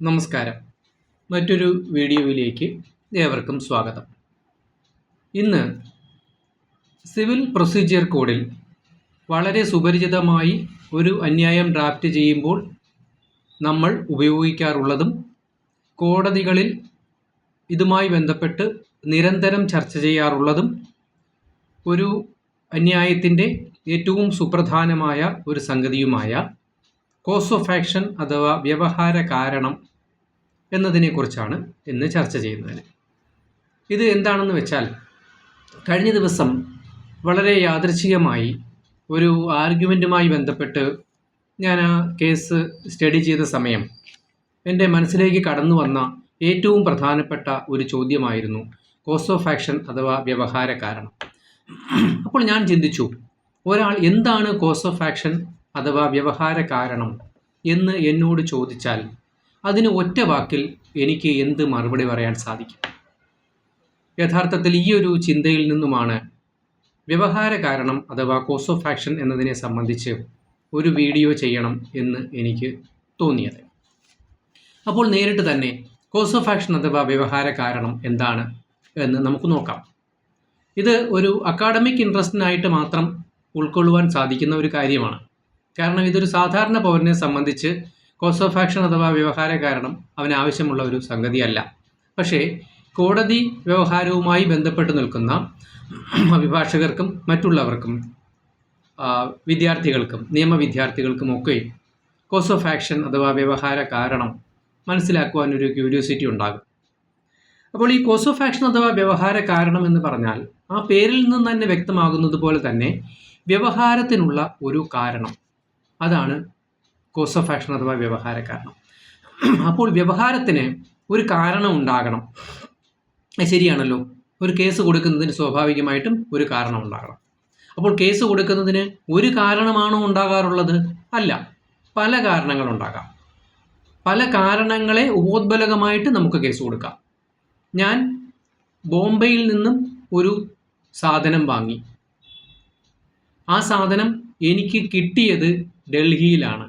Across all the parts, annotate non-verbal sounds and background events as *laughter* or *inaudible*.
നമസ്കാരം. മറ്റൊരു വീഡിയോയിലേക്ക് ഏവർക്കും സ്വാഗതം. ഇന്ന് സിവിൽ പ്രൊസീജിയർ കോഡിൽ വളരെ സുപരിചിതമായി ഒരു അന്യായം ഡ്രാഫ്റ്റ് ചെയ്യുമ്പോൾ നമ്മൾ ഉപയോഗിക്കാറുള്ളതും കോടതികളിൽ ഇതുമായി ബന്ധപ്പെട്ട് നിരന്തരം ചർച്ച ചെയ്യാറുള്ളതും ഒരു അന്യായത്തിന്റെ ഏറ്റവും സുപ്രധാനമായ ഒരു സംഗതിയുമായ കോസ് ഓഫ് ആക്ഷൻ അഥവാ വ്യവഹാര കാരണം എന്നതിനെക്കുറിച്ചാണ് ഇന്ന് ചർച്ച ചെയ്യുന്നത് ഇത് എന്താണെന്ന് വെച്ചാൽ കഴിഞ്ഞ ദിവസം വളരെ യാദൃച്ഛികമായി ഒരു ആർഗ്യുമെന്റുമായി ബന്ധപ്പെട്ട് ഞാൻ ആ കേസ് സ്റ്റഡി ചെയ്ത സമയം എന്റെ മനസ്സിലേക്ക് കടന്നു വന്ന ഏറ്റവും പ്രധാനപ്പെട്ട ഒരു ചോദ്യമായിരുന്നു കോസ് ഓഫ് ആക്ഷൻ അഥവാ വ്യവഹാര കാരണം. അപ്പോൾ ഞാൻ ചിന്തിച്ചു ഒരാൾ എന്താണ് കോസ് ഓഫ് ആക്ഷൻ അഥവാ വ്യവഹാര കാരണം എന്ന് എന്നോട് ചോദിച്ചാൽ അതിന് ഒറ്റ വാക്കിൽ എനിക്ക് എന്ത് മറുപടി പറയാൻ സാധിക്കും? യഥാർത്ഥത്തിൽ ഈ ഒരു ചിന്തയിൽ നിന്നുമാണ് വ്യവഹാര കാരണം അഥവാ കോസ് ഓഫ് ആക്ഷൻ എന്നതിനെ സംബന്ധിച്ച് ഒരു വീഡിയോ ചെയ്യണം എന്ന് എനിക്ക് തോന്നിയത്. അപ്പോൾ നേരിട്ട് തന്നെ കോസ് ഓഫ് ആക്ഷൻ അഥവാ വ്യവഹാര കാരണം എന്താണ് എന്ന് നമുക്ക് നോക്കാം. ഇത് ഒരു അക്കാഡമിക് ഇൻട്രസ്റ്റിനായിട്ട് മാത്രം ഉൾക്കൊള്ളുവാൻ സാധിക്കുന്ന ഒരു കാര്യമാണ്. കാരണം ഇതൊരു സാധാരണ പൗരനെ സംബന്ധിച്ച് കോസ് ഓഫ് ആക്ഷൻ അഥവാ വ്യവഹാര കാരണം അവന് ആവശ്യമുള്ള ഒരു സംഗതിയല്ല. പക്ഷേ കോടതി വ്യവഹാരവുമായി ബന്ധപ്പെട്ട് നിൽക്കുന്ന അഭിഭാഷകർക്കും മറ്റുള്ളവർക്കും വിദ്യാർത്ഥികൾക്കും നിയമ വിദ്യാർത്ഥികൾക്കും ഒക്കെ കോസ് ഓഫ് ആക്ഷൻ അഥവാ വ്യവഹാര കാരണം മനസ്സിലാക്കുവാൻ ഒരു ക്യൂരിയോസിറ്റി ഉണ്ടാകും. അപ്പോൾ ഈ കോസ് ഓഫ് ആക്ഷൻ അഥവാ വ്യവഹാര കാരണം എന്ന് പറഞ്ഞാൽ ആ പേരിൽ നിന്ന് തന്നെ വ്യക്തമാകുന്നത് പോലെ തന്നെ വ്യവഹാരത്തിനുള്ള ഒരു കാരണം. അതാണ് കോസ് ഓഫ് ആക്ഷൻ അഥവാ വ്യവഹാര കാരണം. അപ്പോൾ വ്യവഹാരത്തിന് ഒരു കാരണം ഉണ്ടാകണം. ശരിയാണല്ലോ. ഒരു കേസ് കൊടുക്കുന്നതിന് സ്വാഭാവികമായിട്ടും ഒരു കാരണം ഉണ്ടാകണം. അപ്പോൾ കേസ് കൊടുക്കുന്നതിന് ഒരു കാരണമാണോ ഉണ്ടാകാറുള്ളത്? അല്ല. പല കാരണങ്ങളുണ്ടാകാം പല കാരണങ്ങളെ ഉപോദ്ബലകമായിട്ട് നമുക്ക് കേസ് കൊടുക്കാം. ഞാൻ ബോംബെയിൽ നിന്നും ഒരു സാധനം വാങ്ങി. ആ സാധനം എനിക്ക് കിട്ടിയത് ഡൽഹിയിലാണ്.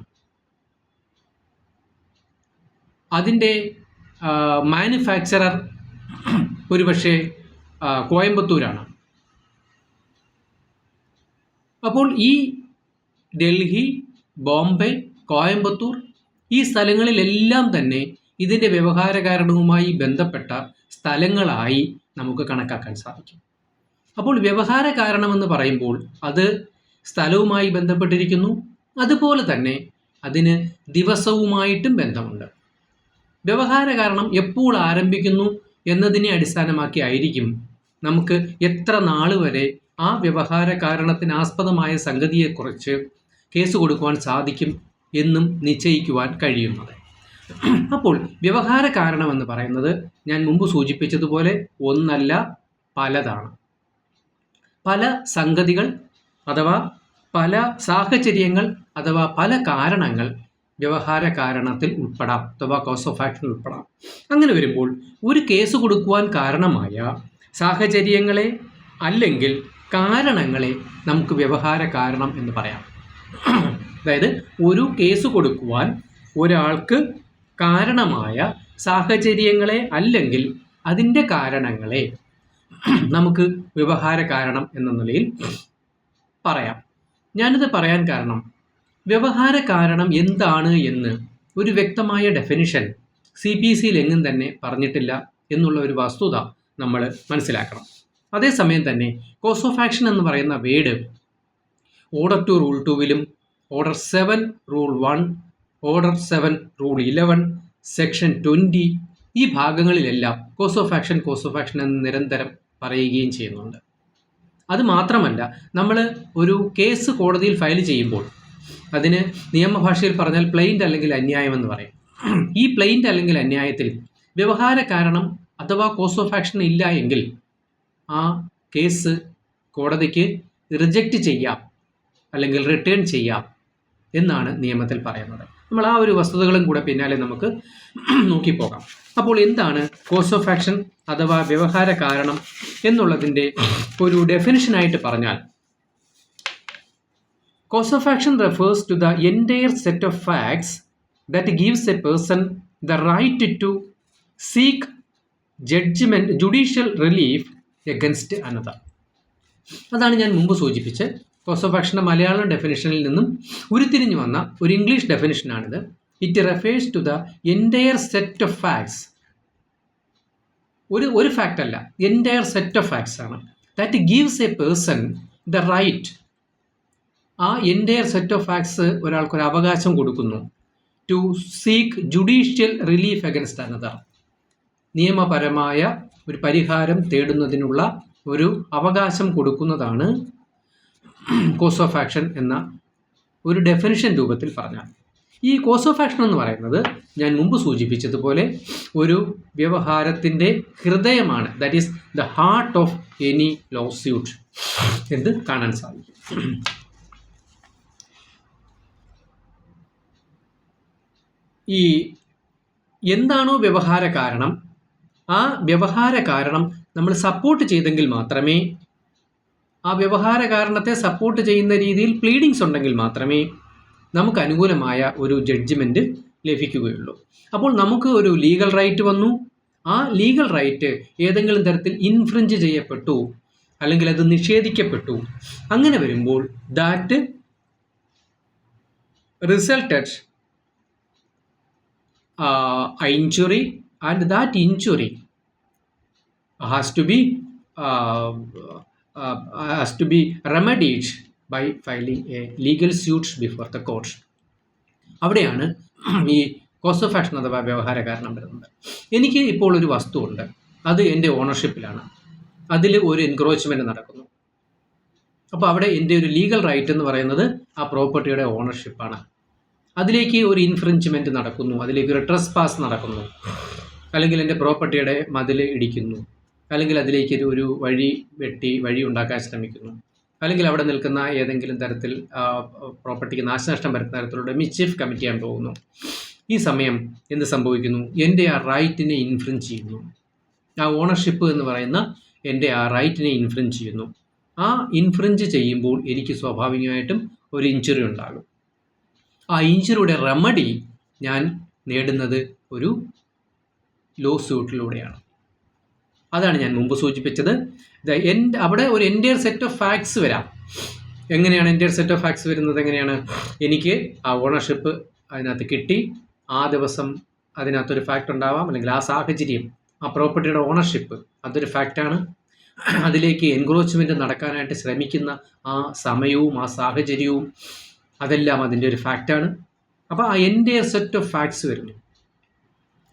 അതിന്റെ മാനുഫാക്ചറർ ഒരുപക്ഷെ കോയമ്പത്തൂരാണ്. അപ്പോൾ ഈ ഡൽഹി ബോംബെ കോയമ്പത്തൂർ ഈ സ്ഥലങ്ങളിലെല്ലാം തന്നെ ഇതിന്റെ വ്യവഹാര കാരണവുമായി ബന്ധപ്പെട്ട സ്ഥലങ്ങളായി നമുക്ക് കണക്കാക്കാൻ സാധിക്കും. അപ്പോൾ വ്യവഹാര കാരണമെന്ന് പറയുമ്പോൾ അത് സ്ഥലവുമായി ബന്ധപ്പെട്ടിരിക്കുന്നു. അതുപോലെ തന്നെ അതിന് ദിവസവുമായിട്ടും ബന്ധമുണ്ട്. വ്യവഹാര കാരണം എപ്പോൾ ആരംഭിക്കുന്നു എന്നതിനെ അടിസ്ഥാനമാക്കി ആയിരിക്കും നമുക്ക് എത്ര നാൾ വരെ ആ വ്യവഹാര കാരണത്തിന് ആസ്പദമായ സംഗതിയെക്കുറിച്ച് കേസ് കൊടുക്കുവാൻ സാധിക്കും എന്നും നിശ്ചയിക്കുവാൻ കഴിയുന്നത്. അപ്പോൾ വ്യവഹാര കാരണമെന്ന് പറയുന്നത് ഞാൻ മുമ്പ് സൂചിപ്പിച്ചതുപോലെ ഒന്നല്ല പലതാണ്. പല സംഗതികൾ അഥവാ പല സാഹചര്യങ്ങൾ അഥവാ പല കാരണങ്ങൾ വ്യവഹാര കാരണത്തിൽ ഉൾപ്പെടാം. അഥവാ കോസ് ഓഫ് ആക്ഷൻ ഉൾപ്പെടാം. അങ്ങനെ വരുമ്പോൾ ഒരു കേസ് കൊടുക്കുവാൻ കാരണമായ സാഹചര്യങ്ങളെ അല്ലെങ്കിൽ കാരണങ്ങളെ നമുക്ക് വ്യവഹാര കാരണം എന്ന് പറയാം. അതായത് ഒരു കേസ് കൊടുക്കുവാൻ ഒരാൾക്ക് കാരണമായ സാഹചര്യങ്ങളെ അല്ലെങ്കിൽ അതിന്റെ കാരണങ്ങളെ നമുക്ക് വ്യവഹാര കാരണം എന്ന നിലയിൽ പറയാം. ഞാനിത് പറയാൻ കാരണം വ്യവഹാര കാരണം എന്താണ് എന്ന് ഒരു വ്യക്തമായ ഡെഫിനിഷൻ സി പി സിയിൽ എങ്ങും തന്നെ പറഞ്ഞിട്ടില്ല എന്നുള്ള ഒരു വസ്തുത നമ്മൾ മനസ്സിലാക്കണം. അതേസമയം തന്നെ കോസ് ഓഫ് ആക്ഷൻ എന്ന് പറയുന്ന word order two rule ടുവിലും order seven rule one order seven rule eleven section twenty ഈ ഭാഗങ്ങളിലെല്ലാം cause of action cause of action എന്ന് നിരന്തരം പറയുകയും ചെയ്യുന്നുണ്ട്. അത് മാത്രമല്ല നമ്മൾ ഒരു കേസ് കോടതിയിൽ ഫയൽ ചെയ്യുമ്പോൾ അതിന് നിയമഭാഷയിൽ പറഞ്ഞാൽ പ്ലെയിന്റ് അല്ലെങ്കിൽ അന്യായം എന്ന് പറയും. ഈ പ്ലെയിന്റ് അല്ലെങ്കിൽ അന്യായത്തിൽ വ്യവഹാര കാരണം അഥവാ കോസ് ഓഫ് ആക്ഷൻ ഇല്ല എങ്കിൽ ആ കേസ് കോടതിക്ക് റിജക്റ്റ് ചെയ്യാം അല്ലെങ്കിൽ റിട്ടേൺ ചെയ്യാം എന്നാണ് നിയമത്തിൽ പറയുന്നത്. നമ്മൾ ആ ഒരു വസ്തുതകളും കൂടെ പിന്നാലെ നമുക്ക് നോക്കിപ്പോകാം. അപ്പോൾ എന്താണ് കോസ് ഓഫ് ആക്ഷൻ അഥവാ വ്യവഹാര കാരണം എന്നുള്ളതിന്റെ ഒരു ഡെഫിനിഷനായിട്ട് പറഞ്ഞാൽ cause of action refers to the entire set of facts that gives a person the right to seek judgment judicial relief against another അതാണ് ഞാൻ മുമ്പ് സൂചിപ്പിച്ച് കോസ് ഓഫ് ആക്ഷന്റെ മലയാളം ഡെഫിനിഷനിൽ നിന്നും ഉരുത്തിരിഞ്ഞു വന്ന ഒരു English ഡെഫിനിഷനാണിത് it refers to the entire set of facts ഒരു ഒരു ഫാക്റ്റ് അല്ല എന്റയർ സെറ്റ് ഓഫ് ഫാക്ട്സ് ആണ്. That gives a person the right ആ എന്റയർ സെറ്റ് ഓഫ് ഫാക്ട്സ് ഒരാൾക്കൊരു അവകാശം കൊടുക്കുന്നു. To seek judicial relief against another നിയമപരമായ ഒരു പരിഹാരം തേടുന്നതിനുള്ള ഒരു അവകാശം കൊടുക്കുന്നതാണ് കോസ് ഓഫ് ആക്ഷൻ എന്ന ഒരു ഡെഫിനിഷൻ രൂപത്തിൽ പറഞ്ഞാൽ ഈ കോസ് ഓഫ് ആക്ഷൻ എന്ന് പറയുന്നത് ഞാൻ മുമ്പ് സൂചിപ്പിച്ചതുപോലെ ഒരു വ്യവഹാരത്തിന്റെ ഹൃദയമാണ്. That is the heart of any lawsuit എന്ന് കാണാൻ സാധിക്കും. ഈ എന്താണോ വ്യവഹാര കാരണം ആ വ്യവഹാര കാരണം നമ്മൾ സപ്പോർട്ട് ചെയ്തെങ്കിൽ മാത്രമേ ആ വ്യവഹാര കാരണത്തെ സപ്പോർട്ട് ചെയ്യുന്ന രീതിയിൽ പ്ലീഡിങ്സ് ഉണ്ടെങ്കിൽ മാത്രമേ നമുക്ക് അനുകൂലമായ ഒരു ജഡ്ജ്മെന്റ് ലഭിക്കുകയുള്ളൂ. അപ്പോൾ നമുക്ക് ഒരു ലീഗൽ റൈറ്റ് വന്നു. ആ ലീഗൽ റൈറ്റ് ഏതെങ്കിലും തരത്തിൽ ഇൻഫ്രിഞ്ച് ചെയ്യപ്പെട്ടു അല്ലെങ്കിൽ അത് നിഷേധിക്കപ്പെട്ടു. അങ്ങനെ വരുമ്പോൾ that resulted injury and that injury has to be has to be remedied by filing a legal suit before the court. അവിടെയാണ് ഈ കോസ് ഓഫ് ആക്ഷൻ അഥവാ വ്യവഹാര കാരണം വരുന്നത്. എനിക്ക് ഇപ്പോൾ ഒരു വസ്തു ഉണ്ട്. അത് എന്റെ ഓണർഷിപ്പിലാണ് അതിൽ ഒരു എൻക്രോച്ച്മെന്റ് നടക്കുന്നു. അപ്പോൾ അവിടെ എന്റെ ഒരു ലീഗൽ റൈറ്റ് എന്ന് പറയുന്നത് ആ പ്രോപ്പർട്ടിയുടെ ഓണർഷിപ്പാണ് അതിലേക്ക് ഒരു ഇൻഫ്രിഞ്ച്മെന്റ് നടക്കുന്നു. അതിലേക്ക് ഒരു ട്രസ് പാസ് നടക്കുന്നു. അല്ലെങ്കിൽ എന്റെ പ്രോപ്പർട്ടിയുടെ മതിൽ ഇടിക്കുന്നു. അല്ലെങ്കിൽ അതിലേക്ക് ഒരു- വഴി വെട്ടി വഴി ഉണ്ടാക്കാൻ ശ്രമിക്കുന്നു. അല്ലെങ്കിൽ അവിടെ നിൽക്കുന്ന ഏതെങ്കിലും തരത്തിൽ പ്രോപ്പർട്ടിക്ക് നാശനഷ്ടം വരുന്ന തരത്തിലുള്ള മിച്ചീഫ് കമ്മിറ്റ് ചെയ്യാൻ പോകുന്നു. ഈ സമയം എന്ത് സംഭവിക്കുന്നു? എന്റെ ആ റൈറ്റിനെ ഇൻഫ്ലുവൻസ് ചെയ്യുന്നു. ആ ഓണർഷിപ്പ് എന്ന് പറയുന്ന എന്റെ ആ റൈറ്റിനെ ഇൻഫ്ലുവൻസ് ചെയ്യുന്നു. ആ ഇൻഫ്ലുവൻസ് ചെയ്യുമ്പോൾ എനിക്ക് സ്വാഭാവികമായിട്ടും ഒരു ഇഞ്ചുറി ഉണ്ടാകും. ആ ഇഞ്ചുറിയുടെ റെമഡി ഞാൻ നേടുന്നത് ഒരു ലോ സ്യൂട്ടിലൂടെയാണ് അതാണ് ഞാൻ മുമ്പ് സൂചിപ്പിച്ചത്. ദ എൻഡ് അവിടെ ഒരു എന്റയർ സെറ്റ് ഓഫ് ഫാക്ട്സ് വരാം. എങ്ങനെയാണ് എന്റയർ സെറ്റ് ഓഫ് ഫാക്ട്സ് വരുന്നത്? എങ്ങനെയാണ്? എനിക്ക് ആ ഓണർഷിപ്പ് അതിനകത്ത് കിട്ടി. ആ ദിവസം അതിനകത്തൊരു ഫാക്റ്റ് ഉണ്ടാവാം. അല്ലെങ്കിൽ ആ സാഹചര്യം ആ പ്രോപ്പർട്ടിയുടെ ഓണർഷിപ്പ് അതൊരു ഫാക്റ്റാണ് അതിലേക്ക് എൻക്രോച്ച്മെന്റ് നടക്കാനായിട്ട് ശ്രമിക്കുന്ന ആ സമയവും ആ സാഹചര്യവും അതെല്ലാം അതിന്റെ ഒരു ഫാക്റ്റാണ് അപ്പോൾ ആ എന്റെ സെറ്റ് ഓഫ് ഫാക്ട്സ് വരുന്നു.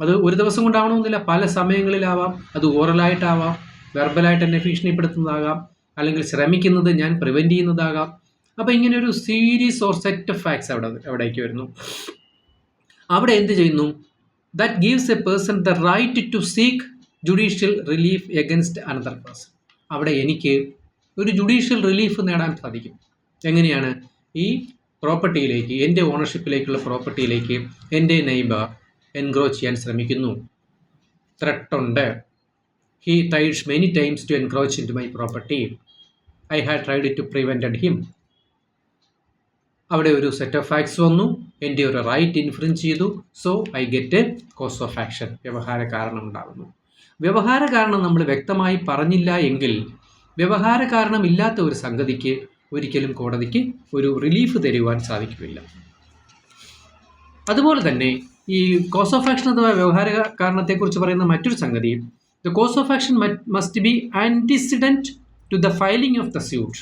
അത് ഒരു ദിവസം കൊണ്ടാവണമെന്നില്ല. പല സമയങ്ങളിലാവാം. അത് ഓറലായിട്ടാവാം. വെർബലായിട്ട് എന്നെ ഭീഷണിപ്പെടുത്തുന്നതാകാം. അല്ലെങ്കിൽ ശ്രമിക്കുന്നത് ഞാൻ പ്രിവെന്റ് ചെയ്യുന്നതാകാം. അപ്പോൾ ഇങ്ങനെ ഒരു series or set of facts അവിടെ അവിടേക്ക് വരുന്നു. അവിടെ എന്ത് ചെയ്യുന്നു? That gives a person the right to seek judicial relief against another person അവിടെ എനിക്ക് ഒരു ജുഡീഷ്യൽ റിലീഫ് നേടാൻ സാധിക്കും. എങ്ങനെയാണ്? ഈ പ്രോപ്പർട്ടിയിലേക്ക് എന്റെ ഓണർഷിപ്പിലേക്കുള്ള പ്രോപ്പർട്ടിയിലേക്ക് എന്റെ നെയ്ബർ എൻക്രോച്ച് ചെയ്യാൻ ശ്രമിക്കുന്നു. ത്രട്ടുണ്ട്. He tried many times to encroach into my property I had tried to prevented him അവിടെ ഒരു സെറ്റ് ഓഫ് ഫാക്ട്സ് വന്നു. എന്റെ ഒരു റൈറ്റ് ഇൻഫ്ലുവൻസ് ചെയ്തു. So I get a cause of action വ്യവഹാര കാരണം ഉണ്ടാകുന്നു. വ്യവഹാര കാരണം നമ്മൾ വ്യക്തമായി പറഞ്ഞില്ല എങ്കിൽ വ്യവഹാര കാരണമില്ലാത്ത ഒരു സംഗതിക്ക് ഒരിക്കലും കോടതിക്ക് ഒരു റിലീഫ് തരുവാൻ സാധിക്കില്ല അതുപോലെ തന്നെ ഈ കോസ് ഓഫ് ആക്ഷൻ അഥവാ വ്യവഹാര കാരണത്തെക്കുറിച്ച് പറയുന്ന മറ്റൊരു സംഗതി the cause of action must be antecedent to the filing of the suit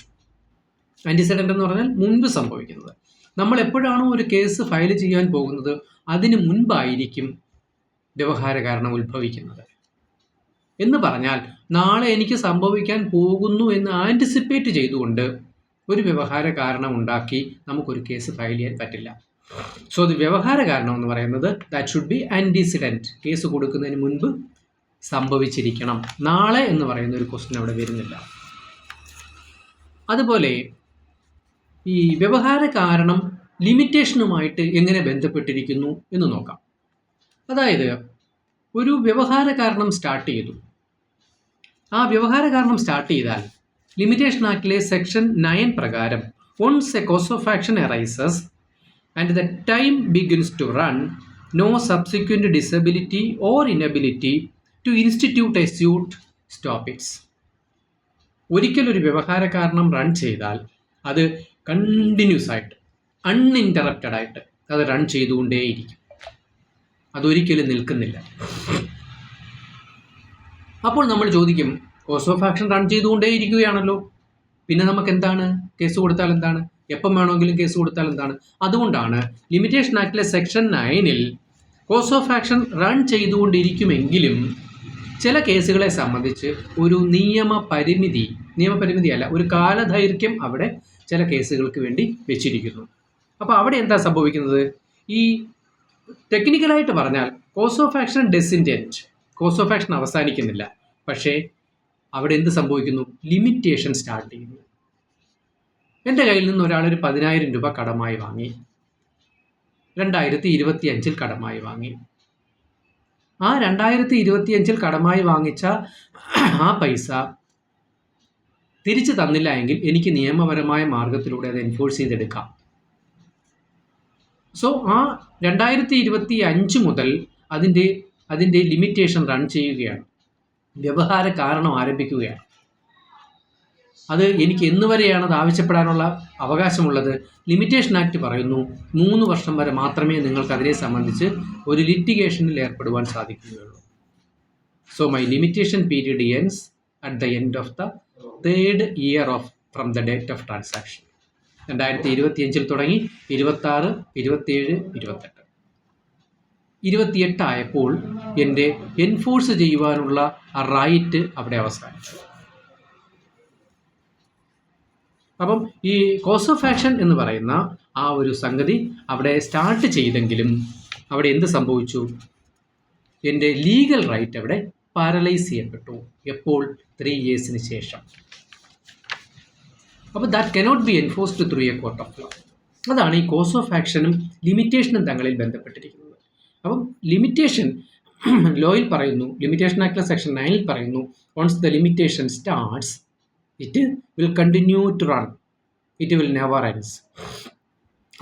antecedent എന്ന് പറഞ്ഞാൽ മുൻപ് സംഭവിക്കുന്നത്. നമ്മൾ എപ്പോഴാണോ ഒരു കേസ് ഫയൽ ചെയ്യാൻ പോകുന്നത് അതിന് മുൻപായിരിക്കും വ്യവഹാര കാരണം ഉത്ഭവിക്കുന്നത്. എന്ന് പറഞ്ഞാൽ നാളെ എനിക്ക് സംഭവിക്കാൻ പോകുന്നു എന്ന് ആന്റിസിപ്പേറ്റ് ചെയ്തുകൊണ്ട് ഒരു വ്യവഹാര കാരണം ഉണ്ടാക്കി നമുക്കൊരു കേസ് ഫയൽ ചെയ്യാൻ പറ്റില്ല. സോ അത് വ്യവഹാര കാരണം എന്ന് പറയുന്നത് that should be antecedent case കൊടുക്കുന്നതിന് മുൻപ് സംഭവിച്ചിരിക്കണം. നാളെ എന്ന് പറയുന്ന ഒരു ക്വസ്റ്റ്യൻ അവിടെ വരുന്നില്ല. അതുപോലെ ഈ വ്യവഹാര കാരണം ലിമിറ്റേഷനുമായിട്ട് എങ്ങനെ ബന്ധപ്പെട്ടിരിക്കുന്നു എന്ന് നോക്കാം. അതായത് ഒരു വ്യവഹാര കാരണം സ്റ്റാർട്ട് ചെയ്തു. ആ വ്യവഹാര കാരണം സ്റ്റാർട്ട് ചെയ്താൽ ലിമിറ്റേഷൻ ആക്ടിലെ സെക്ഷൻ നയൻ പ്രകാരം once a cause of action arises the time begins to run no subsequent disability or inability to institute a suit stop its ഒരിക്കലൊരു വ്യവഹാര കാരണം റൺ ചെയ്താൽ അത് കണ്ടിന്യൂസ് ആയിട്ട് അൺഇന്ററപ്റ്റഡ് ആയിട്ട് അത് റൺ ചെയ്തുകൊണ്ടേയിരിക്കും. അതൊരിക്കലും നിൽക്കുന്നില്ല. അപ്പോൾ നമ്മൾ ചോദിക്കും കോസ് ഓഫ് ആക്ഷൻ റൺ ചെയ്തുകൊണ്ടേയിരിക്കുകയാണല്ലോ. പിന്നെ നമുക്ക് എന്താണ്? കേസ് കൊടുത്താൽ എന്താണ്? എപ്പം വേണമെങ്കിലും കേസ് കൊടുത്താൽ എന്താണ്? അതുകൊണ്ടാണ് ലിമിറ്റേഷൻ ആക്ടിലെ സെക്ഷൻ നയനിൽ കോസ് ഓഫ് ആക്ഷൻ റൺ ചെയ്തുകൊണ്ടിരിക്കുമെങ്കിലും ചില കേസുകളെ സംബന്ധിച്ച് ഒരു നിയമ പരിമിതി നിയമപരിമിതി അല്ല ഒരു കാലദൈർഘ്യം അവിടെ ചില കേസുകൾക്ക് വേണ്ടി വെച്ചിരിക്കുന്നു. അപ്പോൾ അവിടെ എന്താ സംഭവിക്കുന്നത്? ഈ ടെക്നിക്കലായിട്ട് പറഞ്ഞാൽ cause of action doesn't end cause of action അവസാനിക്കുന്നില്ല. പക്ഷേ അവിടെ എന്ത് സംഭവിക്കുന്നു? ലിമിറ്റേഷൻ സ്റ്റാർട്ട് ചെയ്യുന്നു. എന്റെ കയ്യിൽ നിന്ന് ഒരാൾ ഒരു പതിനായിരം രൂപ കടമായി വാങ്ങി. രണ്ടായിരത്തി ഇരുപത്തി അഞ്ചിൽ കടമായി വാങ്ങി. ആ രണ്ടായിരത്തി ഇരുപത്തി അഞ്ചിൽ കടമായി വാങ്ങിച്ച ആ പൈസ തിരിച്ചു തന്നില്ല എങ്കിൽ എനിക്ക് നിയമപരമായ മാർഗത്തിലൂടെ അത് എൻഫോഴ്സ് ചെയ്തെടുക്കാം. സോ ആ രണ്ടായിരത്തി ഇരുപത്തി അഞ്ച് മുതൽ അതിന്റെ അതിന്റെ ലിമിറ്റേഷൻ റൺ ചെയ്യുകയാണ്. വ്യവഹാര കാരണം ആരംഭിക്കുകയാണ്. അത് എനിക്ക് എന്ന് വരെയാണ് അത് ആവശ്യപ്പെടാനുള്ള അവകാശമുള്ളത്. ലിമിറ്റേഷൻ ആക്ട് പറയുന്നു മൂന്ന് വർഷം വരെ മാത്രമേ നിങ്ങൾക്ക് അതിനെ സംബന്ധിച്ച് ഒരു ലിറ്റിഗേഷനിൽ ഏർപ്പെടുവാൻ സാധിക്കുകയുള്ളൂ. So my limitation period ends at the end of the third year of from the date of transaction രണ്ടായിരത്തി ഇരുപത്തിയഞ്ചിൽ തുടങ്ങി ഇരുപത്താറ് ഇരുപത്തിയേഴ് ഇരുപത്തെട്ട്. ഇരുപത്തിയെട്ടായപ്പോൾ എന്റെ എൻഫോഴ്സ് ചെയ്യുവാനുള്ള ആ റൈറ്റ് അവിടെ അവസാനിച്ചു. അപ്പം ഈ കോസ് ഓഫ് ആക്ഷൻ എന്ന് പറയുന്ന ആ ഒരു സംഗതി അവിടെ സ്റ്റാർട്ട് ചെയ്തെങ്കിലും അവിടെ എന്ത് സംഭവിച്ചു? എന്റെ ലീഗൽ റൈറ്റ് അവിടെ പാരലൈസ് ചെയ്യപ്പെട്ടു. എപ്പോൾ? ത്രീ ഇയേഴ്സിന് ശേഷം. അപ്പോൾ that cannot be enforced through a court of law അതാണ് ഈ കോസ് ഓഫ് ആക്ഷനും ലിമിറ്റേഷനും തങ്ങളിൽ ബന്ധപ്പെട്ടിരിക്കുന്നത്. അപ്പം ലിമിറ്റേഷൻ ലോയിൽ *clears throat* പറയുന്നു ലിമിറ്റേഷൻ ആക്ടിലെ സെക്ഷൻ നയനിൽ പറയുന്നു once the limitation starts it will continue to run it will never ends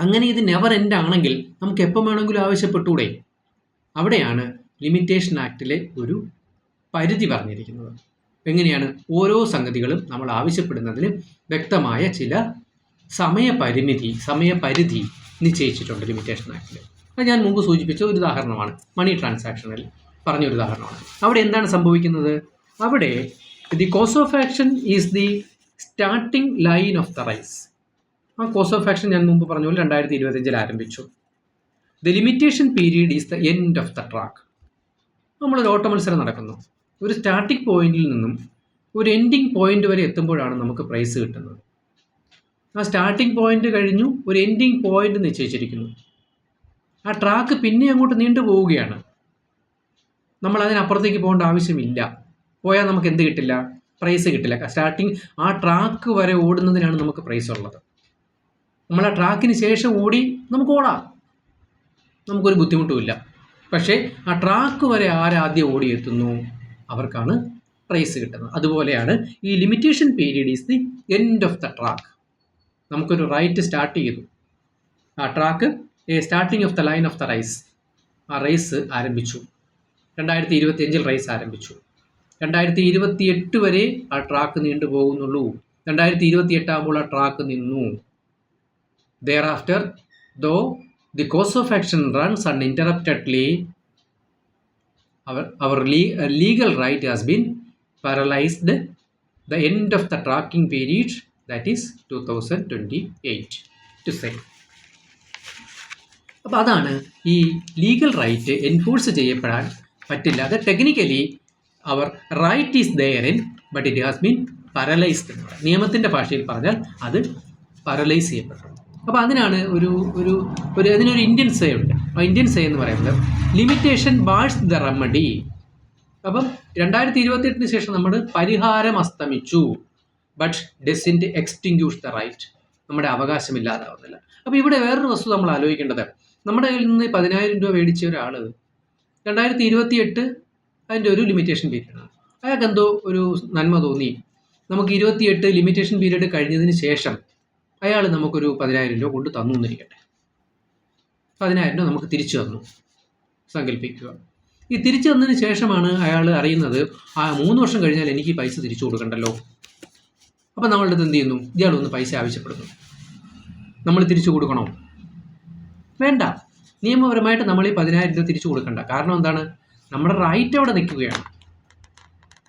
അങ്ങനെ ഇത് നെവർ എൻഡ് ആണെങ്കിൽ നമുക്ക് എപ്പം വേണമെങ്കിലും ആവശ്യപ്പെട്ടൂടെ അവിടെയാണ് ലിമിറ്റേഷൻ ആക്ടിലെ ഒരു പരിധി പറഞ്ഞിരിക്കുന്നത്. എങ്ങനെയാണ്? ഓരോ സംഗതികളും നമ്മൾ ആവശ്യപ്പെടുന്നതിന് വ്യക്തമായ ചില സമയപരിമിതി സമയപരിധി നിശ്ചയിച്ചിട്ടുണ്ട് ലിമിറ്റേഷൻ ആക്ടിൽ അത് ഞാൻ മുമ്പ് സൂചിപ്പിച്ച ഒരു ഉദാഹരണമാണ്. മണി ട്രാൻസാക്ഷനിൽ പറഞ്ഞൊരു ഉദാഹരണമാണ്. അവിടെ എന്താണ് സംഭവിക്കുന്നത്? അവിടെ the cause of action is the starting line of the rise ആ കോസ് ഓഫ് ആക്ഷൻ ഞാൻ മുമ്പ് പറഞ്ഞ പോലെ രണ്ടായിരത്തി ഇരുപത്തഞ്ചിൽ ആരംഭിച്ചു. The limitation period is the end of the track നമ്മളൊരു ഓട്ട മത്സരം നടക്കുന്നു. ഒരു സ്റ്റാർട്ടിംഗ് പോയിന്റിൽ നിന്നും ഒരു എൻഡിങ് പോയിന്റ് വരെ എത്തുമ്പോഴാണ് നമുക്ക് പ്രൈസ് കിട്ടുന്നത്. ആ സ്റ്റാർട്ടിംഗ് പോയിന്റ് കഴിഞ്ഞു ഒരു എൻഡിങ് പോയിന്റ് നിശ്ചയിച്ചിരിക്കുന്നു. ആ ട്രാക്ക് പിന്നെ അങ്ങോട്ട് നീണ്ടു പോവുകയാണ് നമ്മൾ അതിനപ്പുറത്തേക്ക് പോകേണ്ട ആവശ്യമില്ല. പോയാൽ നമുക്ക് എന്ത് കിട്ടില്ല? പ്രൈസ് കിട്ടില്ല. സ്റ്റാർട്ടിങ് ആ ട്രാക്ക് വരെ ഓടുന്നതിനാണ് നമുക്ക് പ്രൈസ് ഉള്ളത്. നമ്മൾ ആ ട്രാക്കിന് ശേഷം ഓടി നമുക്ക് ഓടാം. നമുക്കൊരു ബുദ്ധിമുട്ടുമില്ല. പക്ഷേ ആ ട്രാക്ക് വരെ ആരാദ്യം ഓടിയെത്തുന്നു? അവർക്കാണ് പ്രൈസ് കിട്ടുന്നത്. അതുപോലെയാണ് ഈ limitation period is the end of the track നമുക്കൊരു റൈറ്റ് സ്റ്റാർട്ട് ചെയ്തു. ആ track a starting of the line of the rise ആ റേസ് ആരംഭിച്ചു. രണ്ടായിരത്തി ഇരുപത്തിയഞ്ചിൽ റൈസ് ആരംഭിച്ചു. രണ്ടായിരത്തി ഇരുപത്തി എട്ട് വരെ ആ ട്രാക്ക് നീണ്ടു പോകുന്നുള്ളൂ. രണ്ടായിരത്തി ഇരുപത്തി എട്ടാകുമ്പോൾ ആ ട്രാക്ക് നിന്നു. Thereafter though the cause of action runs uninterruptedly our our legal right has been paralysed the end of the tracking period that is two thousand twenty eight to say അപ്പോൾ അതാണ് ഈ legal right enforce ചെയ്യപ്പെടാൻ പറ്റില്ല. അത് technically our right is there in but it has been paralysed എന്ന് നിയമത്തിന്റെ ഭാഷയിൽ പറഞ്ഞാൽ അത് പാരലൈസ് ചെയ്യപ്പെട്ടു. അപ്പോൾ അതിനാണ് ഒരു ഒരു ഒരു അതിനൊരു ഇന്ത്യൻ സേ ഉണ്ട്. ആ ഇന്ത്യൻ സേ എന്ന് പറയുന്നത് ലിമിറ്റേഷൻ ബാഴ്സ് ദ റെമഡി അപ്പം രണ്ടായിരത്തി ഇരുപത്തി ശേഷം നമ്മൾ പരിഹാരം അസ്തമിച്ചു. But doesn't extinguish the right നമ്മുടെ അവകാശമില്ലാതാവുന്നില്ല. അപ്പോൾ ഇവിടെ വേറൊരു വസ്തു നമ്മൾ ആലോചിക്കേണ്ടത് നമ്മുടെ കയ്യിൽ നിന്ന് പതിനായിരം രൂപ മേടിച്ച ഒരാൾ രണ്ടായിരത്തി ഇരുപത്തി എട്ട് അതിന്റെ ഒരു ലിമിറ്റേഷൻ പീരീഡാണ് അയാൾക്ക് എന്തോ ഒരു നന്മ തോന്നി. നമുക്ക് ഇരുപത്തിയെട്ട് ലിമിറ്റേഷൻ പീരീഡ് കഴിഞ്ഞതിന് ശേഷം അയാൾ നമുക്കൊരു പതിനായിരം രൂപ കൊണ്ട് തന്നു എന്നിരിക്കട്ടെ. പതിനായിരം രൂപ നമുക്ക് തിരിച്ചു തന്നു. സങ്കല്പിക്കുക. ഈ തിരിച്ചു തന്നതിന് ശേഷമാണ് അയാൾ അറിയുന്നത് ആ മൂന്ന് വർഷം കഴിഞ്ഞാൽ എനിക്ക് പൈസ തിരിച്ചു കൊടുക്കണ്ടല്ലോ. അപ്പം നമ്മളുടെ എന്ത് ചെയ്യുന്നു? ഇയാൾ ഒന്ന് പൈസ ആവശ്യപ്പെടുന്നു. നമ്മൾ തിരിച്ചു കൊടുക്കണോ? വേണ്ട. നിയമപരമായിട്ട് നമ്മൾ ഈ പതിനായിരം രൂപ തിരിച്ചു കൊടുക്കണ്ട. കാരണം എന്താണ്? നമ്മുടെ റൈറ്റ് അവിടെ നിൽക്കുകയാണ്.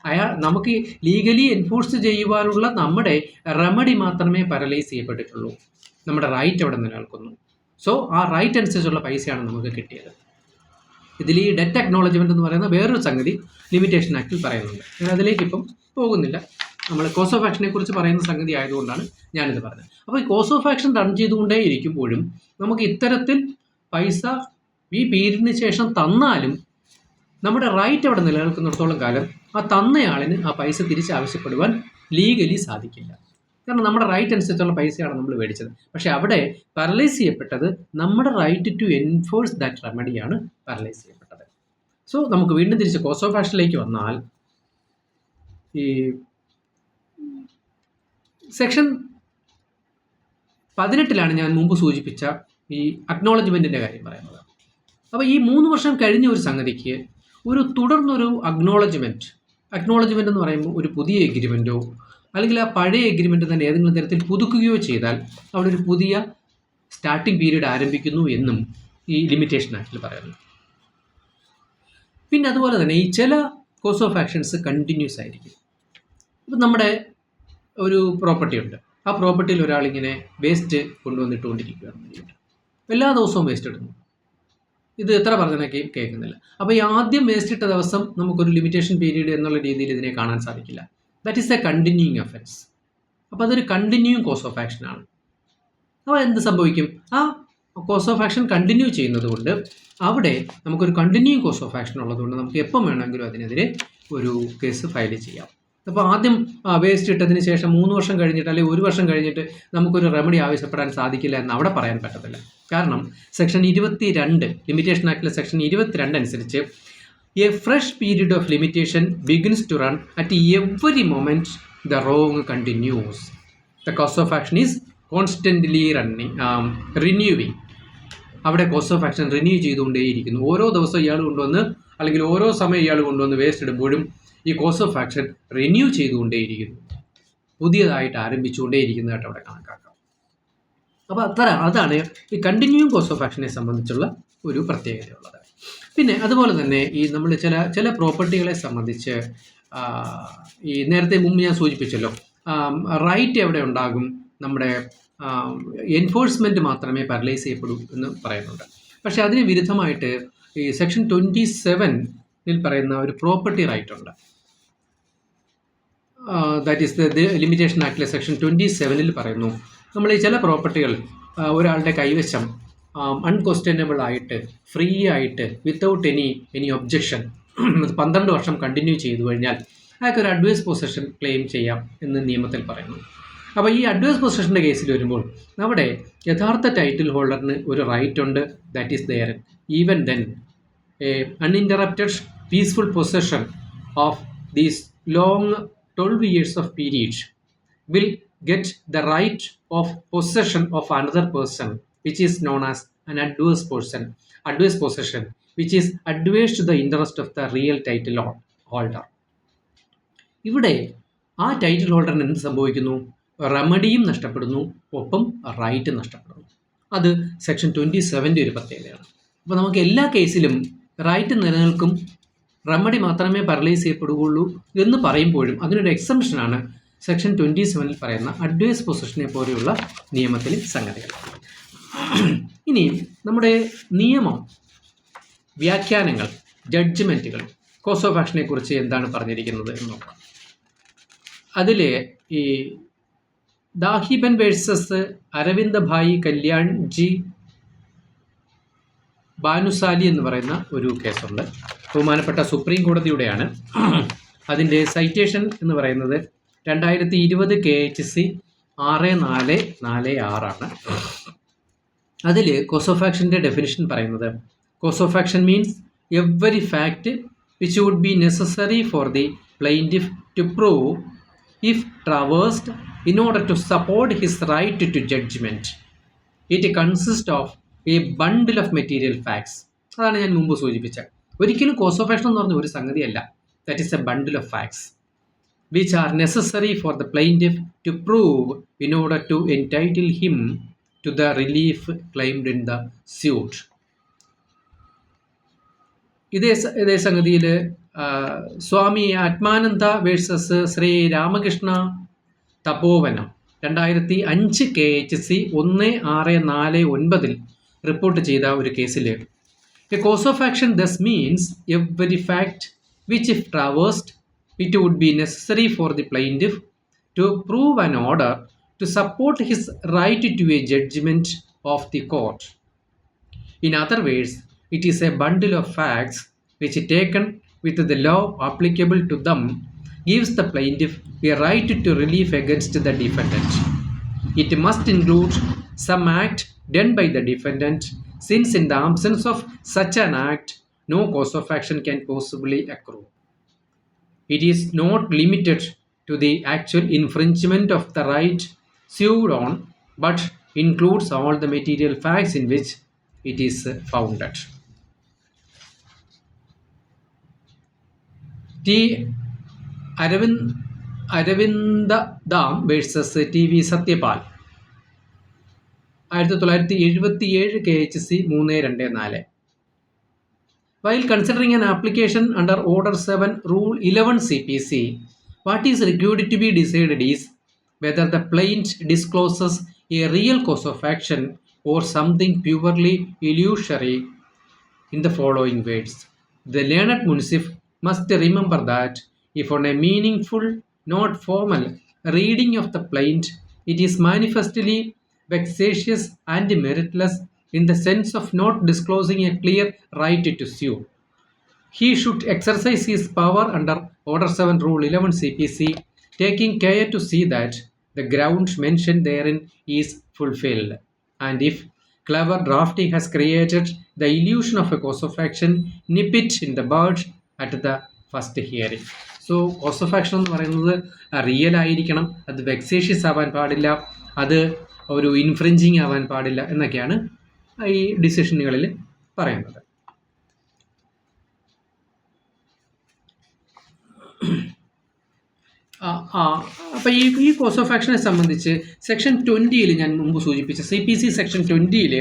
അയാൾ നമുക്ക് ലീഗലി എൻഫോഴ്സ് ചെയ്യുവാനുള്ള നമ്മുടെ റെമഡി മാത്രമേ പാരലൈസ് ചെയ്യപ്പെട്ടിട്ടുള്ളൂ. നമ്മുടെ റൈറ്റ് അവിടെ നിലനിൽക്കുന്നു. സോ ആ റൈറ്റ് അനുസരിച്ചുള്ള പൈസയാണ് നമുക്ക് കിട്ടിയത്. ഇതിൽ ഈ ഡെറ്റ് അക്നോളജ്മെന്റ് എന്ന് പറയുന്ന വേറൊരു സംഗതി ലിമിറ്റേഷൻ ആക്ടിൽ പറയുന്നുണ്ട്. ഞാൻ അതിലേക്ക് ഇപ്പം പോകുന്നില്ല. നമ്മൾ കോസ് ഓഫ് ആക്ഷനെ കുറിച്ച് പറയുന്ന സംഗതി ആയതുകൊണ്ടാണ് ഞാനിത് പറഞ്ഞത്. അപ്പോൾ ഈ കോസ് ഓഫ് ആക്ഷൻ റൺ ചെയ്തുകൊണ്ടേ ഇരിക്കുമ്പോഴും നമുക്ക് ഇത്തരത്തിൽ പൈസ ഈ പീരീഡിന് ശേഷം തന്നാലും നമ്മുടെ റൈറ്റ് അവിടെ നിലനിൽക്കുന്നിടത്തോളം കാലം ആ തന്നയാളിന് ആ പൈസ തിരിച്ച് ആവശ്യപ്പെടുവാൻ ലീഗലി സാധിക്കില്ല. കാരണം നമ്മുടെ റൈറ്റ് അനുസരിച്ചുള്ള പൈസയാണ് നമ്മൾ മേടിച്ചത്. പക്ഷേ അവിടെ പാരലൈസ് ചെയ്യപ്പെട്ടത് നമ്മുടെ റൈറ്റ് ടു എൻഫോഴ്സ് ദാറ്റ് റെമഡിയാണ് പാരലൈസ് ചെയ്യപ്പെട്ടത്. സോ നമുക്ക് വീണ്ടും തിരിച്ച് കോസ് ഓഫ് ആക്ഷനിലേക്ക് വന്നാൽ ഈ സെക്ഷൻ പതിനെട്ടിലാണ് ഞാൻ മുമ്പ് സൂചിപ്പിച്ച ഈ അക്നോളജ്മെന്റിന്റെ കാര്യം പറയുന്നത്. അപ്പോൾ ഈ മൂന്ന് വർഷം കഴിഞ്ഞ ഒരു സംഗതിക്ക് ഒരു തുടർന്നൊരു അക്നോളജ്മെന്റ് അക്നോളജ്മെന്റ് എന്ന് പറയുമ്പോൾ ഒരു പുതിയ എഗ്രിമെന്റോ അല്ലെങ്കിൽ ആ പഴയ എഗ്രിമെന്റ് തന്നെ ഏതെങ്കിലും തരത്തിൽ പുതുക്കുകയോ ചെയ്താൽ അവിടെ ഒരു പുതിയ സ്റ്റാർട്ടിംഗ് പീരീഡ് ആരംഭിക്കുന്നു എന്നും ഈ ലിമിറ്റേഷൻ ആക്ടിൽ പറയുന്നു. പിന്നെ അതുപോലെ തന്നെ ഈ ചില കോഴ്സ് ഓഫ് ആക്ഷൻസ് കണ്ടിന്യൂസ് ആയിരിക്കും. ഇപ്പം നമ്മുടെ ഒരു പ്രോപ്പർട്ടി ഉണ്ട്. ആ പ്രോപ്പർട്ടിയിൽ ഒരാളിങ്ങനെ വേസ്റ്റ് കൊണ്ടുവന്നിട്ടുകൊണ്ടിരിക്കുകയാണ്. എല്ലാ ദിവസവും വേസ്റ്റ് ഇടുന്നു. ഇത് എത്ര പറഞ്ഞാൽ കേൾക്കുന്നില്ല. അപ്പോൾ ഈ ആദ്യം വേസ്റ്റ് ഇട്ട ദിവസം നമുക്കൊരു ലിമിറ്റേഷൻ പീരീഡ് എന്നുള്ള രീതിയിൽ ഇതിനെ കാണാൻ സാധിക്കില്ല. That is a continuing effects അപ്പോൾ അതൊരു കണ്ടിന്യൂയിങ് കോസ് ഓഫ് ആക്ഷൻ ആണ്. അപ്പോൾ എന്ത് സംഭവിക്കും? ആ കോസ് ഓഫ് ആക്ഷൻ കണ്ടിന്യൂ ചെയ്യുന്നത് കൊണ്ട് അവിടെ നമുക്കൊരു കണ്ടിന്യൂയിങ് കോസ് ഓഫ് ആക്ഷൻ ഉള്ളതുകൊണ്ട് നമുക്ക് എപ്പം വേണമെങ്കിലും അതിനെതിരെ ഒരു കേസ് ഫയൽ ചെയ്യാം. അപ്പോൾ ആദ്യം വേസ്റ്റ് ഇട്ടതിന് ശേഷം മൂന്ന് വർഷം കഴിഞ്ഞിട്ട് അല്ലെങ്കിൽ ഒരു വർഷം കഴിഞ്ഞിട്ട് നമുക്കൊരു റെമഡി ആവശ്യപ്പെടാൻ സാധിക്കില്ല എന്ന് അവിടെ പറയാൻ പറ്റത്തില്ല. കാരണം സെക്ഷൻ ഇരുപത്തി രണ്ട് ലിമിറ്റേഷൻ ആക്ടിലെ സെക്ഷൻ ഇരുപത്തിരണ്ട് അനുസരിച്ച് a fresh period of limitation begins to run at every moment the wrong continues the cause of action is constantly running renewing അവിടെ കോസ് ഓഫ് ആക്ഷൻ റിന്യൂ ചെയ്തുകൊണ്ടേയിരിക്കുന്നു. ഓരോ ദിവസം ഇയാൾ കൊണ്ടുവന്ന് അല്ലെങ്കിൽ ഓരോ സമയം ഇയാൾ കൊണ്ടുവന്ന് വേസ്റ്റ് ഇടുമ്പോഴും ഈ കോസ് ഓഫ് ആക്ഷൻ റിന്യൂ ചെയ്തുകൊണ്ടേയിരിക്കുന്നു. പുതിയതായിട്ട് ആരംഭിച്ചുകൊണ്ടേയിരിക്കുന്നതായിട്ട് അവിടെ കണക്കാക്കാം. അപ്പോൾ അത്ര അതാണ് ഈ കണ്ടിന്യൂയിങ് കോസ് ഓഫ് ആക്ഷനെ സംബന്ധിച്ചുള്ള ഒരു പ്രത്യേകതയുള്ളത്. പിന്നെ അതുപോലെ തന്നെ ഈ നമ്മൾ ചില ചില പ്രോപ്പർട്ടികളെ സംബന്ധിച്ച് ഈ നേരത്തെ മുമ്പ് ഞാൻ സൂചിപ്പിച്ചല്ലോ റൈറ്റ് എവിടെ ഉണ്ടാകും നമ്മുടെ എൻഫോഴ്സ്മെന്റ് മാത്രമേ പാരലൈസ് ചെയ്യപ്പെടൂ എന്ന് പറയുന്നുണ്ട്. പക്ഷേ അതിന് വിരുദ്ധമായിട്ട് ഈ സെക്ഷൻ ട്വന്റി സെവനിൽ പറയുന്ന ഒരു പ്രോപ്പർട്ടി റൈറ്റ് ഉണ്ട്. ദാറ്റ് ഈസ് ദ ലിമിറ്റേഷൻ ആക്ടിലെ സെക്ഷൻ ട്വന്റി സെവനിൽ പറയുന്നു നമ്മൾ ഈ ചില പ്രോപ്പർട്ടികൾ ഒരാളുടെ കൈവശം അൺക്വസ്റ്റ്യനബിൾ ആയിട്ട് ഫ്രീ ആയിട്ട് വിത്തൗട്ട് എനി എനി ഒബ്ജെക്ഷൻ പന്ത്രണ്ട് വർഷം കണ്ടിന്യൂ ചെയ്തു കഴിഞ്ഞാൽ അയാൾക്ക് ഒരു അഡ്വൈസ് പൊസിഷൻ ക്ലെയിം ചെയ്യാം എന്ന് നിയമത്തിൽ പറയുന്നു. അപ്പോൾ ഈ അഡ്വൈസ് പൊസിഷന്റെ കേസിൽ വരുമ്പോൾ അവിടെ യഥാർത്ഥ ടൈറ്റിൽ ഹോൾഡറിന് ഒരു റൈറ്റ് ഉണ്ട് that is there even then uninterrupted peaceful possession of these long twelve years of period will get the right of possession of another person which is known as an adverse person adverse possession which is adverse to the interest of the real title holder ഇവിടെ ആ title ഹോൾഡറിന് എന്ത് സംഭവിക്കുന്നു? റെമഡിയും നഷ്ടപ്പെടുന്നു ഒപ്പം റൈറ്റും നഷ്ടപ്പെടുന്നു. അത് section twenty സെവന്റെ ഒരു പ്രത്യേകതയാണ് അപ്പോൾ നമുക്ക് എല്ലാ കേസിലും റൈറ്റ് നിലനിൽക്കും. റെമഡി മാത്രമേ പരലൈസ് ചെയ്യപ്പെടുകയുള്ളൂ എന്ന് പറയുമ്പോഴും അതിനൊരു എക്സംഷനാണ് സെക്ഷൻ ട്വന്റി സെവനിൽ പറയുന്ന അഡ്വൈസ് പൊസിഷനെ പോലെയുള്ള നിയമത്തിലെ സംഗതികൾ. ഇനി നമ്മുടെ നിയമം വ്യാഖ്യാനങ്ങൾ ജഡ്ജ്മെന്റുകൾ കോസ് ഓഫ് ആക്ഷനെ കുറിച്ച് എന്താണ് പറഞ്ഞിരിക്കുന്നത് എന്ന് നോക്കാം. അതിൽ ഈ ദാഹിബൻ വേഴ്സസ് അരവിന്ദ് ഭായി കല്യാൺ ജി ബാനുസാലി എന്ന് പറയുന്ന ഒരു കേസുണ്ട്. ബഹുമാനപ്പെട്ട സുപ്രീം കോടതിയുടെയാണ്. അതിന്റെ സൈറ്റേഷൻ എന്ന് പറയുന്നത് രണ്ടായിരത്തി ഇരുപത് കെ എച്ച് സി ആറ് നാല് നാല് ആറാണ് അതിൽ കോസോഫാക്ഷന്റെ ഡെഫിനിഷൻ പറയുന്നത് cause of action means every fact which would be necessary for the plaintiff to prove if traversed in order to support his right to judgment it consist of a bundle of material facts അതാണ് ഞാൻ മുമ്പ് സൂചിപ്പിച്ചത്. ഒരിക്കലും cos of action എന്ന് പറഞ്ഞ ഒരു സംഗതിയല്ല. That is a bundle of facts which are necessary for the plaintiff to prove in order to entitle him to the relief claimed in the suit ഇതേ ഇതേ സംഗതിയിൽ സ്വാമി ആത്മാനന്ദ വേഴ്സസ് ശ്രീ രാമകൃഷ്ണ തപോവനം. രണ്ടായിരത്തി അഞ്ച് കെ എച്ച് സി ഒന്ന് ആറ് നാല് ഒൻപതിൽ റിപ്പോർട്ട് ചെയ്ത ഒരു കേസിൽ a cause of action thus means every fact which if traversed it would be necessary for the plaintiff to prove an order to support his right to a judgment of the court. In other words, it is a bundle of facts which, taken with the law applicable to them, gives the plaintiff a right to relief against the defendant. It must include some act done by the defendant since in the absence of such an act, no cause of action can possibly accrue. It is not limited to the actual infringement of the right sued on, but includes all the material facts in which it is founded. The Aravind Aravinda Dam versus T. V. Satyapal ആയിരത്തി തൊള്ളായിരത്തി എഴുപത്തി ഏഴ് K H C മൂന്ന് രണ്ട് നാല് While considering an application under Order 7, Rule 11 CPC, what is required to be decided is whether the plaintiff discloses a real cause of action or something purely illusory in the following words. The learned municip must remember that if on a meaningful, not formal, reading of the plaint, it is manifestly vexatious and meritless in the sense of not disclosing a clear right to sue. He should exercise his power under Order 7 Rule 11 CPC, taking care to see that the ground mentioned therein is fulfilled. And if clever drafting has created the illusion of a cause of action, nip it in the bud at the first hearing. So cause of action എന്ന് പറയുന്നത് real ആയിരിക്കണം അത് വെക്സേഷ്യസ് ആവാൻ പാടില്ല അത് ഒരു ഇൻഫ്രിഞ്ചിങ് ആവാൻ പാടില്ല എന്നൊക്കെയാണ് ഈ ഡിസിഷനുകളിൽ പറയുന്നത്. അപ്പോൾ ഈ ഈ കോസ് ഓഫ് ആക്ഷനെ സംബന്ധിച്ച് സെക്ഷൻ ട്വന്റിയിൽ ഞാൻ മുമ്പ് സൂചിപ്പിച്ച സി പി സി സെക്ഷൻ ട്വന്റിയിൽ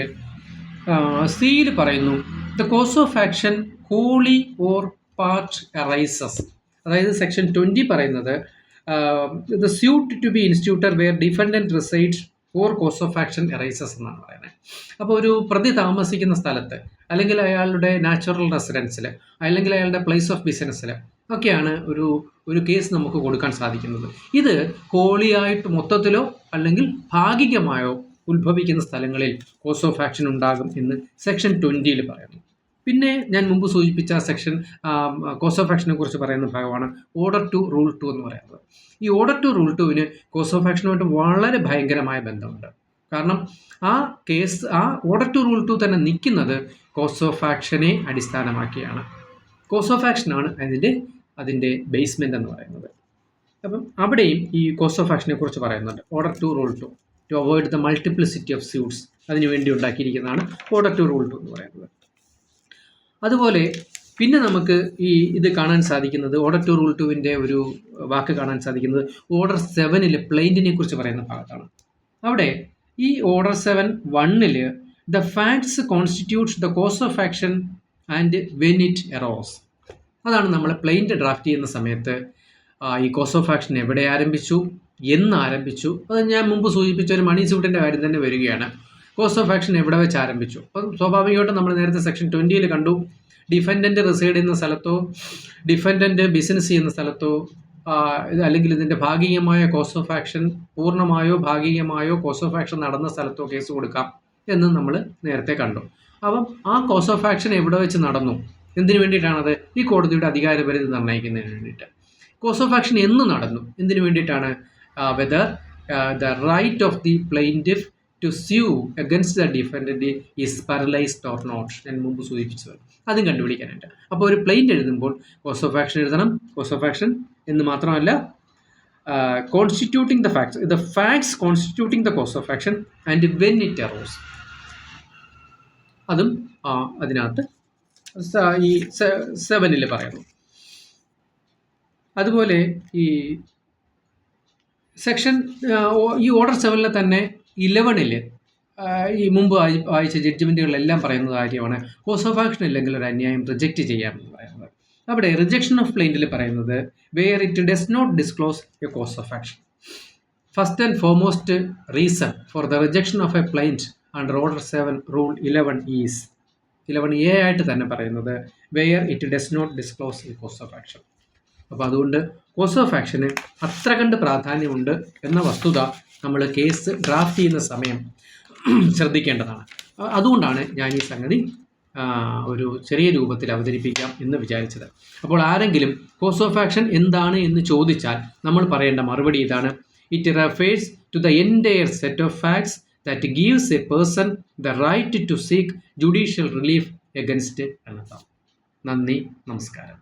സിയിൽ പറയുന്നു the cause of action wholly or part arises അതായത് സെക്ഷൻ ട്വന്റി പറയുന്നത് the suit to be instituted where defendant reside or cause of action arises എന്നാണ് പറയുന്നത്. അപ്പോൾ ഒരു പ്രതി താമസിക്കുന്ന സ്ഥലത്ത് അല്ലെങ്കിൽ അയാളുടെ നാച്ചുറൽ റെസിഡൻസിൽ അല്ലെങ്കിൽ അയാളുടെ പ്ലേസ് ഓഫ് ബിസിനസ്സിൽ ഒക്കെയാണ് ഒരു ഒരു കേസ് നമുക്ക് കൊടുക്കാൻ സാധിക്കുന്നത്. ഇത് ഹോളിയായിട്ട് മൊത്തത്തിലോ അല്ലെങ്കിൽ ഭാഗികമായോ ഉത്ഭവിക്കുന്ന സ്ഥലങ്ങളിൽ കോസ് ഓഫ് ആക്ഷൻ ഉണ്ടാകും എന്ന് സെക്ഷൻ ട്വന്റിയിൽ പറയുന്നു. പിന്നെ ഞാൻ മുമ്പ് സൂചിപ്പിച്ച സെക്ഷൻ കോസ് ഓഫ് ആക്ഷനെ കുറിച്ച് പറയുന്ന ഭാഗമാണ് ഓർഡർ ടു റൂൾ ടു എന്ന് പറയുന്നത്. ഈ ഓർഡർ ടു റൂൾ ടുവിന് കോസ് ഓഫ് ആക്ഷനുമായിട്ട് വളരെ ഭയങ്കരമായ ബന്ധമുണ്ട്. കാരണം ആ കേസ് ആ ഓർഡർ ടു റൂൾ ടു തന്നെ നിൽക്കുന്നത് കോസ് ഓഫ് ആക്ഷനെ അടിസ്ഥാനമാക്കിയാണ്. കോസ് ഓഫ് ആക്ഷനാണ് അതിന്റെ അതിന്റെ ബേസ്മെന്റ് എന്ന് പറയുന്നത്. അപ്പം അവിടെയും ഈ കോസ് ഓഫ് ആക്ഷനെ കുറിച്ച് പറയുന്നുണ്ട്. Order two rule two to avoid the multiplicity of suits അതിനുവേണ്ടി ഉണ്ടാക്കിയിരിക്കുന്നതാണ് ഓർഡർ ടു റൂൾ ടു എന്ന് പറയുന്നത്. അതുപോലെ പിന്നെ നമുക്ക് ഈ ഇത് കാണാൻ സാധിക്കുന്നത് ഓർഡർ ടു റൂൾ ടുവിന്റെ ഒരു വാക്ക് കാണാൻ സാധിക്കുന്നത്. ഓർഡർ സെവനിൽ പ്ലെയിന്റിനെ കുറിച്ച് പറയുന്ന ഭാഗത്താണ്. അവിടെ ഈ ഓർഡർ സെവൻ വണ്ണിൽ the facts constitutes the cause of action and when it arose അതാണ് നമ്മൾ പ്ലെയിന്റ് ഡ്രാഫ്റ്റ് ചെയ്യുന്ന സമയത്ത് ഈ കോസ് ഓഫ് ആക്ഷൻ എവിടെ ആരംഭിച്ചു എന്ന് ആരംഭിച്ചു. അത് ഞാൻ മുമ്പ് സൂചിപ്പിച്ച ഒരു മണി സ്യൂട്ടിന്റെ കാര്യം തന്നെ വരികയാണ്. കോസ് ഓഫ് ആക്ഷൻ എവിടെ വെച്ച് ആരംഭിച്ചു? അപ്പം സ്വാഭാവികമായിട്ടും നമ്മൾ നേരത്തെ സെക്ഷൻ ട്വന്റിയിൽ കണ്ടു. ഡിഫൻഡന്റ് റിസൈഡ് ചെയ്യുന്ന സ്ഥലത്തോ ഡിഫൻഡന്റ് ബിസിനസ് ചെയ്യുന്ന സ്ഥലത്തോ അല്ലെങ്കിൽ ഇതിന്റെ ഭാഗികമായ കോസ് ഓഫ് ആക്ഷൻ പൂർണമായോ ഭാഗികമായോ കോസ് ഓഫ് ആക്ഷൻ നടന്ന സ്ഥലത്തോ കേസ് കൊടുക്കാം എന്ന് നമ്മൾ നേരത്തെ കണ്ടു. അപ്പം ആ കോസ് ഓഫ് ആക്ഷൻ എവിടെ വെച്ച് നടന്നു? എന്തിനു വേണ്ടിയിട്ടാണത്? ഈ കോടതിയുടെ അധികാരപരിധി നിർണയിക്കുന്നതിന് വേണ്ടിയിട്ട്. കോസ് ഓഫ് ആക്ഷൻ എന്ന് നടന്നു. എന്തിനു വേണ്ടിയിട്ടാണ്? Whether the right of the plaintiff to sue against the defendant is paralysed or not ഞാൻ മുമ്പ് സൂചിപ്പിച്ചത്. അതും കണ്ടുപിടിക്കാനായിട്ട്. അപ്പോൾ ഒരു പ്ലെയിന്റ് എഴുതുമ്പോൾ കോസ് ഓഫ് ആക്ഷൻ എഴുതണം. കോസ് ഓഫ് ആക്ഷൻ എന്ന് മാത്രമല്ല constituting the facts the facts constituting the cause of action and when it arose അതും അതിനകത്ത് ഈ സെവനിൽ പറയുന്നു. അതുപോലെ ഈ സെക്ഷൻ ഈ ഓർഡർ സെവനിലെ തന്നെ ഇലവനിൽ ഈ മുമ്പ് വായിച്ച ജഡ്ജ്മെന്റുകളിലെല്ലാം പറയുന്ന കാര്യമാണ്. കോസ് ഓഫ് ആക്ഷൻ ഇല്ലെങ്കിൽ ഒരു അന്യായം റിജക്റ്റ് ചെയ്യാമെന്ന് പറയുന്നത്. അവിടെ റിജക്ഷൻ ഓഫ് പ്ലെയിന്റിൽ പറയുന്നത് where it does not disclose a cause of action first and foremost reason for the rejection of a plaint under order seven rule eleven is eleven a ആയിട്ട് തന്നെ പറയുന്നത് where it does not disclose a cause of action അപ്പോൾ അതുകൊണ്ട് cos of action അത്ര കണ്ട് പ്രാധാന്യമുണ്ട് എന്ന വസ്തുത നമ്മൾ കേസ് ഡ്രാഫ്റ്റ് ചെയ്യുന്ന സമയം *clears throat* ശ്രദ്ധിക്കേണ്ടതാണ്. അതുകൊണ്ടാണ് ഞാൻ ഈ സംഗതി ഒരു ചെറിയ രൂപത്തിൽ അവതരിപ്പിക്കാം എന്ന് വിചാരിച്ചത്. അപ്പോൾ ആരെങ്കിലും കോസ് ഓഫ് ആക്ഷൻ എന്താണ് എന്ന് ചോദിച്ചാൽ നമ്മൾ പറയേണ്ട മറുപടി ഇതാണ്. It refers to the entire set of facts that gives a person the right to seek judicial relief against എന്നതാണ്. നന്ദി നമസ്കാരം.